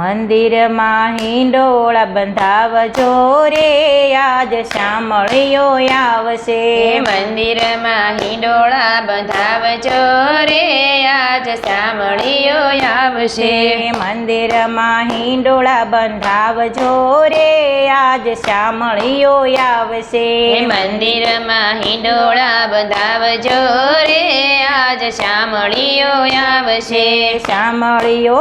મંદિરમાં હિંડોળા બંધાવજો રે. આજ શામળિયો આવશે. મંદિરમાં હિંડોળા બંધાવજો રે. આજ સામળીઓ આવશે. મંદિરમાં હિંડોળા બંધાવજો રે. આજ શામળિયો આવશે. મંદિરમાં હિંડોળા બંધાવજો રે. આજ શામળીઓ આવશે. શામળિયો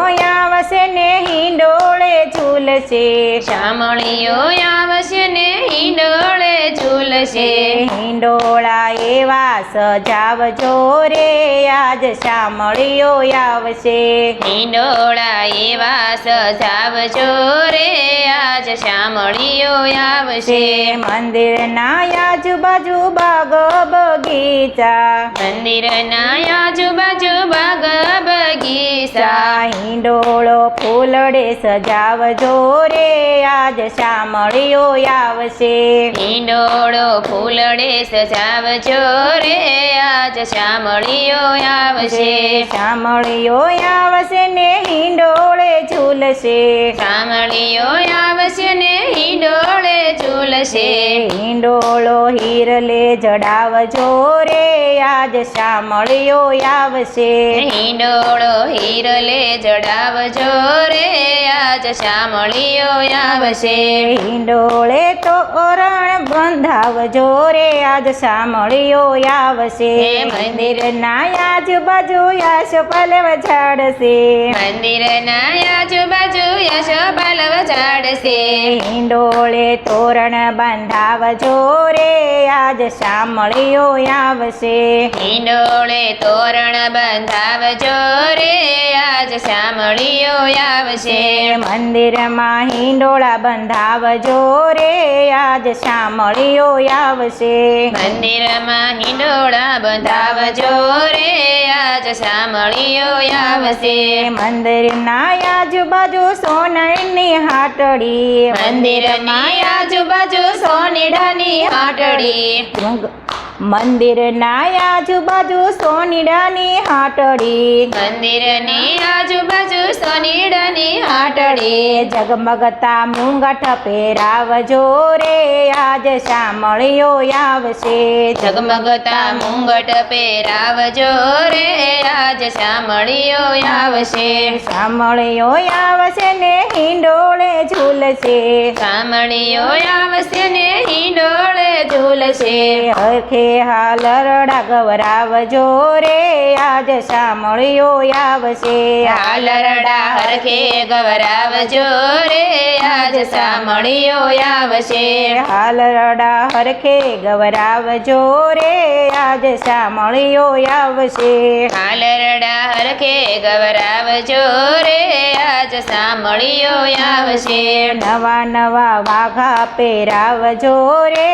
આવશે ને હિંડોળે ઝૂલશે. શામળીઓ આવશે ને હિંડોળે ઝૂલશે. હિંડોળા એવા સજાવજો રે આજ શામળીઓ આવશે. હિંડોળા એવા સજાવજો રે આજ શામળીઓ આવશે. મંદિરના આજુબાજુ બાગ બગીચા. મંદિરના આજુબાજુ બાગ બગીચા. હિંડોળો ફૂલડે સજાવજો રે આજ શામળીઓ આવશે. હિંડોળો ફૂલડે સજાવજો રે આજ શામળીઓ આવશે. શામળીઓ આવશે ને હિંડોળે ઝૂલશે. શામળીઓ આવશે ને હિંડોળે ઝૂલશે. હિંડોળો હીરલે જડાવજો રે આજ શામળિયો આવશે. હિંડોળો હીરલે જડાવજો રે આજ શામળીઓ આવશે. હિંડોળે તો ઓરણ બંધાવજો રે આજ સાંભળ્યો આવશે મંદિર મંદિરના આજુબાજુ યાશપલ ઝાડશે. મંદિરના આજુબાજુ યશ પલવ ઝાડશે. હિંડોળે તોરણ બંધાવજો રે આજ સાંભળ્યો આવશે હિંડોળે તોરણ બંધાવજો રે આજ શામળીઓ આવશે. મંદિરમાં હિંડોળા બંધાવજો રે આજ શામળિયો આવશે. મંદિરમાં હિંડોળા બંધાવજો રે આજ શામળીઓ આવશે. મંદિરના આજુબાજુ સોનાની હાટડી. મંદિરમાં આજુબાજુ સોનીડાની હાટડી. મંદિરના આજુબાજુ સોનીડાની હાટડી. મંદિરની આજુબાજુ સોનીડાની હાટડી. જગમગતા મુંગઠ પહેરાવજો રે આજ શામળિયો આવશે. ઝગમગતા મુંગટ પહેરાવજો રે આજ શામળીઓ આવશે. શામળિયો આવશે ને હિંડોળે ઝૂલશે. શામળીઓ આવશે ને હિંડોળે ઝૂલશે. હરખે હાલરડા ગવરાવજો રે આજ શામળિયો આવશે. હાલરડા હરખે ગવરાવજો રે આજ શામળીઓ આવશે. હાલરડા હરખે ગવરાવજો રે આજ શામળિયો આવશે. હાલરડા હરખે ગવરાવજો રે આજ શામળીઓ આવશે. નવા નવા વાઘા પહેરાવજો રે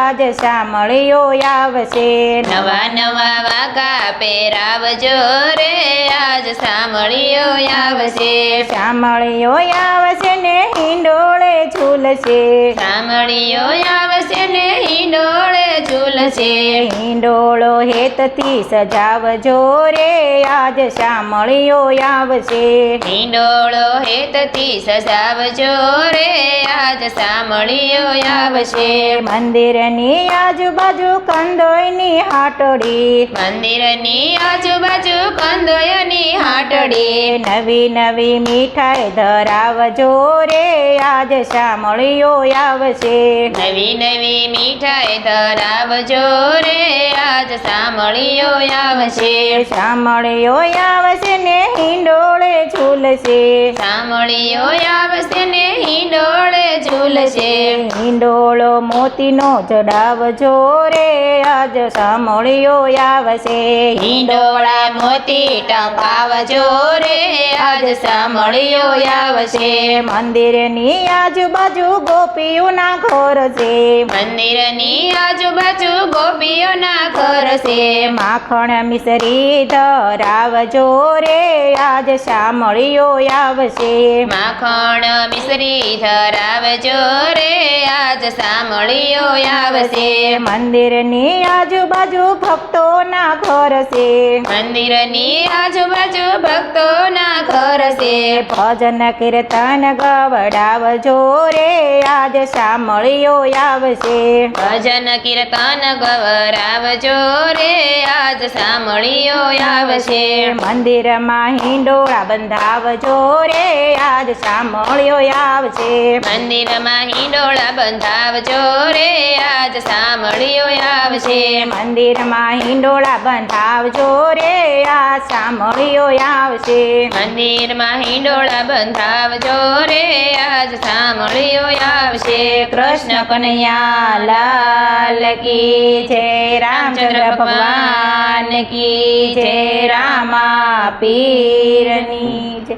આજ શામળિયો આવશે નવા નવા વાગા પહેરાવજો રે. આજ શામળીઓ આવશે સાંભળીઓ આવશે ને હિંડોળે ઝૂલશે. શામળીઓ આવશે ને હિંડોળે ઝૂલશે. હિંડોળો હેતથી સજાવજો રે. આજ શામળિયો આવશે હિંડોળો હેતથી સજાવજો રે. આજ શામળીઓ આવશે મંદિરની આજુબાજુ કંદોયની હાટડી. મંદિરની આજુબાજુ કંદોયની હાટડી. નવી નવી મીઠાઈ ધરાવજો રે આજ શામળિયો આવશે. નવી નવી મીઠાઈ ધરાવજો રે આજ શામળીઓ આવશે. શામળિયો આવશે ને હિંડોળે ઝૂલશે. શામળીઓ આવશે ને હિંડોળે ઝૂલશે હિંડોળો મોતીનો ચડાવજો રે. આજ શામળિયો આવશે. હિંડોળા મોતી ટપાવજો રે. આજ સામળિયો આવશે. મંદિરની આજુબાજુ ગોપીઓના ઘર છે. મંદિરની આજુબાજુ ગોપીઓના ઘર છે. માખણ મિસરી ધરાવજો રે. આજ શામળિયો આવશે. માખણ મિશ્રી ધરાવજો રે આજ સામળીઓ આવશે. મંદિરની આજુબાજુ ભક્તોના ઘર છે. મંદિરની આજુબાજુ ભક્તોના ઘર છે. ભજન કીર્તન ગવડાવજો રે આજ સામળીઓ આવશે. ભજન કીર્તન ગવડાવ રે આજ સામળીઓ આવશે. મંદિરમાં હિંડોળા બંધાવજો રે આજ સામળીઓ આવશે. મંદિરમાં હિંડોળા બંધાવજો રે આજ સાંભળ્યો આવશે. મંદિરમાં હિંડોળા બંધાવજો રે આ સાંભળ્યો આવશે. મંદિરમાં હિંડોળા બંધાવજો રે આજ સાંભળ્યો આવશે. કૃષ્ણ કનૈયા લાલ કી જય રામચંદ્ર ભગવાન કી જય. રામા પીરની જય.